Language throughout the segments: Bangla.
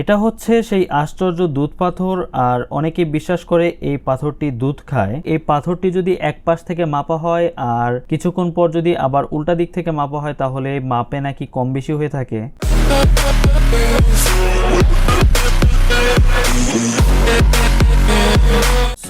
এটা হচ্ছে সেই আশ্চর্য দুধ পাথর আর অনেকে বিশ্বাস করে এই পাথরটি দুধ খায় এই পাথরটি যদি এক পাশ থেকে মাপা হয় আর কিছুক্ষণ পর যদি আবার উল্টা দিক থেকে মাপা হয় তাহলে মাপে নাকি কম বেশি হয়ে থাকে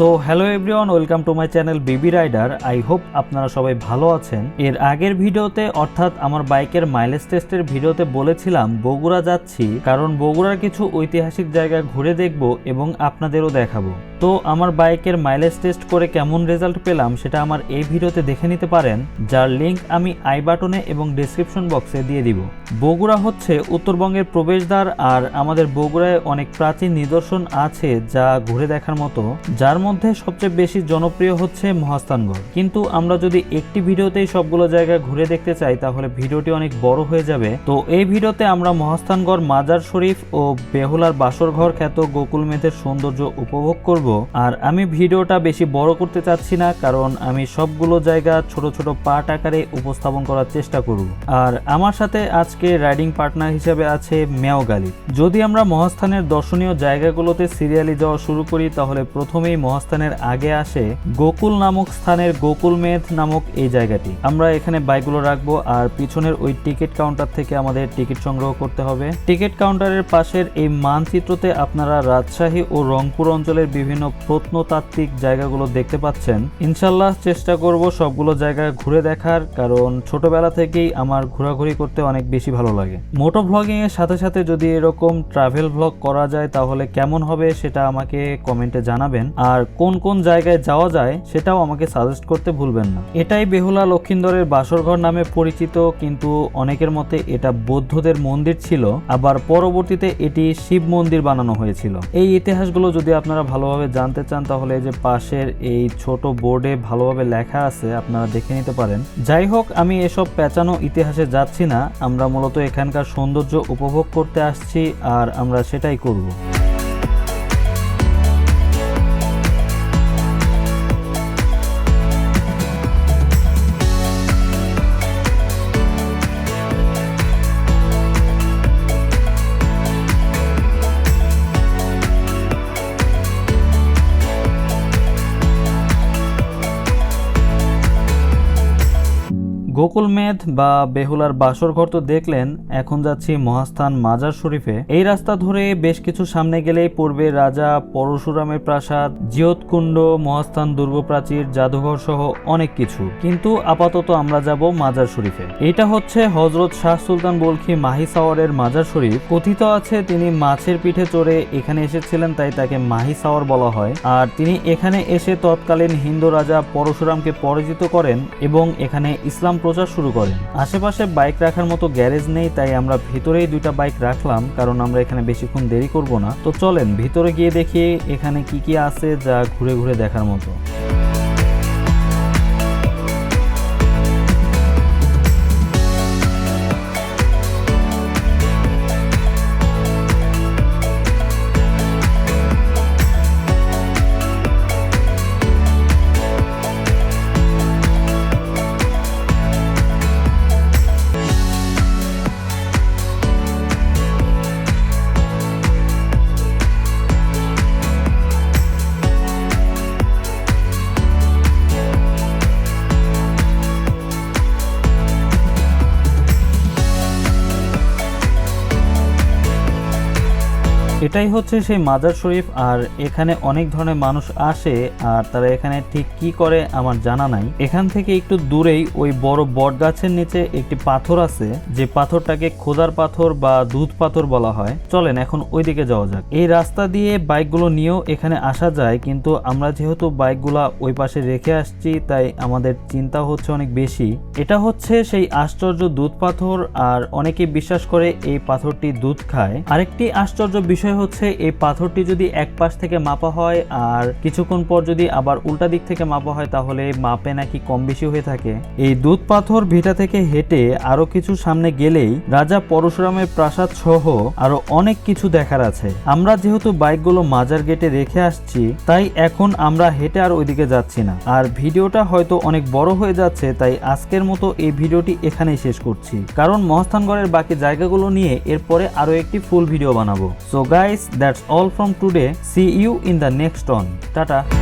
so hello everyone welcome to my channel BB Rider I hope আপনারা সবাই ভালো আছেন এর আগের ভিডিওতে অর্থাৎ আমার বাইকের মাইলেজ টেস্টের ভিডিওতে বলেছিলাম বগুড়া যাচ্ছি কারণ বগুড়ার কিছু ঐতিহাসিক জায়গা ঘুরে দেখব এবং আপনাদেরও দেখাবো তো আমার বাইকের মাইলেজ টেস্ট করে কেমন রেজাল্ট পেলাম সেটা আমার এই ভিডিওতে দেখে নিতে পারেন যার লিঙ্ক আমি আই বাটনে এবং ডিসক্রিপশন বক্সে দিয়ে দিব বগুড়া হচ্ছে উত্তরবঙ্গের প্রবেশদ্বার আর আমাদের বগুড়ায় অনেক প্রাচীন নিদর্শন আছে যা ঘুরে দেখা দেখার মতো যার মধ্যে সবচেয়ে বেশি জনপ্রিয় হচ্ছে মহাস্থানগড় কিন্তু আমরা যদি একটি ভিডিওতেই সবগুলো জায়গা ঘুরে দেখতে চাই তাহলে ভিডিওটি অনেক বড় হয়ে যাবে তো এই ভিডিওতে আমরা মহাস্থানগড় মাজার শরীফ ও বেহুলার বাসরঘর খ্যাত গোকুল মেধের সৌন্দর্য উপভোগ করব আর আমি ভিডিওটা বেশি বড় করতে চাচ্ছি না কারণ আমি সবগুলো জায়গা ছোট ছোট পাট আকারে উপস্থাপন করার চেষ্টা করব আর আমার সাথে আজকে রাইডিং পার্টনার হিসেবে আছে মেয়গালি যদি আমরা মহাস্থানের দর্শনীয় জায়গাগুলোতে সিরিয়ালি যাওয়া শুরু করি তাহলে প্রথমেই মহাস্থানের আগে আসে গোকুল নামক স্থানের গোকুল মেধ নামক এই জায়গাটি আমরা এখানে বাইকগুলো রাখবো আর পিছনের ওই টিকিট কাউন্টার থেকে আমাদের টিকিট সংগ্রহ করতে হবে টিকিট কাউন্টারের পাশের এই মানচিত্রতে আপনারা রাজশাহী ও রংপুর অঞ্চলের বিভিন্ন প্রত্নতাত্ত্বিক জায়গাগুলো দেখতে পাচ্ছেন ইনশাল্লাহ চেষ্টা করব সবগুলো জায়গা ঘুরে দেখার কারণ ছোটবেলা থেকেই আমার ঘোরাঘুরি করতে অনেক বেশি ভালো লাগে মোটো ভ্লগিং এর সাথে সাথে যদি এরকম ট্রাভেল ভ্লগ করা যায় তাহলে কেমন হবে সেটা আমাকে কমেন্ট কমেন্টে জানাবেন আর কোন কোন জায়গায় যাওয়া যায় সেটাও আমাকে সাজেস্ট করতে ভুলবেন না এটাই বেহুলা লক্ষিন্দরের বাসরঘর নামে পরিচিত কিন্তু অনেকের মতে এটা বৌদ্ধদের মন্দির ছিল আবার পরবর্তীতে এটি শিব মন্দির বানানো হয়েছিল এই ইতিহাসগুলো যদি আপনারা ভালোভাবে জানতে চান তাহলে যে পাশের এই ছোট বোর্ডে ভালোভাবে লেখা আছে আপনারা দেখে নিতে পারেন যাই হোক আমি এসব পেঁচানো ইতিহাসে যাচ্ছি না আমরা মূলত এখানকার সৌন্দর্য উপভোগ করতে আসছি আর আমরা সেটাই করব গোকুল মেধ বা বেহুলার বাসর ঘর তো দেখলেন এখন যাচ্ছি মহাস্থান মাজার শরীফে এই রাস্তা ধরে বেশ কিছু সামনে গেলেই পূর্বে রাজা পরশুরামের প্রাসাদ জিয়তকুণ্ড মহাস্থান দুর্গ প্রাচীর জাদুঘর সহ অনেক কিছু কিন্তু আপাতত আমরা যাব মাজার শরীফে এটা হচ্ছে হজরত শাহ সুলতান বলখি মাহি সাওয়ারের মাজার শরীফ কথিত আছে তিনি মাছের পিঠে চড়ে এখানে এসেছিলেন তাই তাকে মাহি সাওয়ার বলা হয় আর তিনি এখানে এসে তৎকালীন হিন্দু রাজা পরশুরামকে পরাজিত করেন এবং এখানে ইসলাম প্রচার শুরু করেন আশেপাশে বাইক রাখার মতো গ্যারেজ নেই তাই আমরা ভিতরেই দুইটা বাইক রাখলাম কারণ আমরা এখানে বেশিক্ষণ দেরি করব না তো চলেন ভিতরে গিয়ে দেখি এখানে কি কি আছে যা ঘুরে ঘুরে দেখার মতো এটাই হচ্ছে সেই মাজার শরীফ আর এখানে অনেক ধরনের মানুষ আসে আর তারা এখানে ঠিক কি করে আমার জানা নাই এখান থেকে একটু দূরেই ওই বড় বট গাছের নিচে একটি পাথর আছে যে পাথরটাকে খোদার পাথর বা দুধ পাথর বলা হয় চলেন এখন ওইদিকে যাওয়া যাক এই রাস্তা দিয়ে বাইকগুলো নিয়েও এখানে আসা যায় কিন্তু আমরা যেহেতু বাইকগুলা ওই পাশে রেখে আসছি তাই আমাদের চিন্তা হচ্ছে অনেক বেশি এটা হচ্ছে সেই আশ্চর্য দুধ পাথর আর অনেকে বিশ্বাস করে এই পাথরটি দুধ খায় আরেকটি আশ্চর্য বিষয় বিষয় হচ্ছে এই পাথরটি যদি এক পাশ থেকে মাপা হয় আর কিছুক্ষণ পর যদি আবার উল্টা দিক থেকে মাপা হয় তাহলে মাপে নাকি কম বেশি হয়ে থাকে এই দুধ পাথর ভিটা থেকে হেঁটে আরো কিছু সামনে গেলেই রাজা পরশুরামের প্রাসাদ সহ আরো অনেক কিছু দেখার আছে আমরা যেহেতু বাইকগুলো মাজার গেটে রেখে আসছি তাই এখন আমরা হেঁটে আর ওইদিকে যাচ্ছি না আর ভিডিওটা হয়তো অনেক বড় হয়ে যাচ্ছে তাই আজকের মতো এই ভিডিওটি এখানেই শেষ করছি কারণ মহাস্থানগড়ের বাকি জায়গাগুলো নিয়ে এরপরে আরো একটি ফুল ভিডিও বানাবো so Guys, that's all from today. See you in the next one. Tata.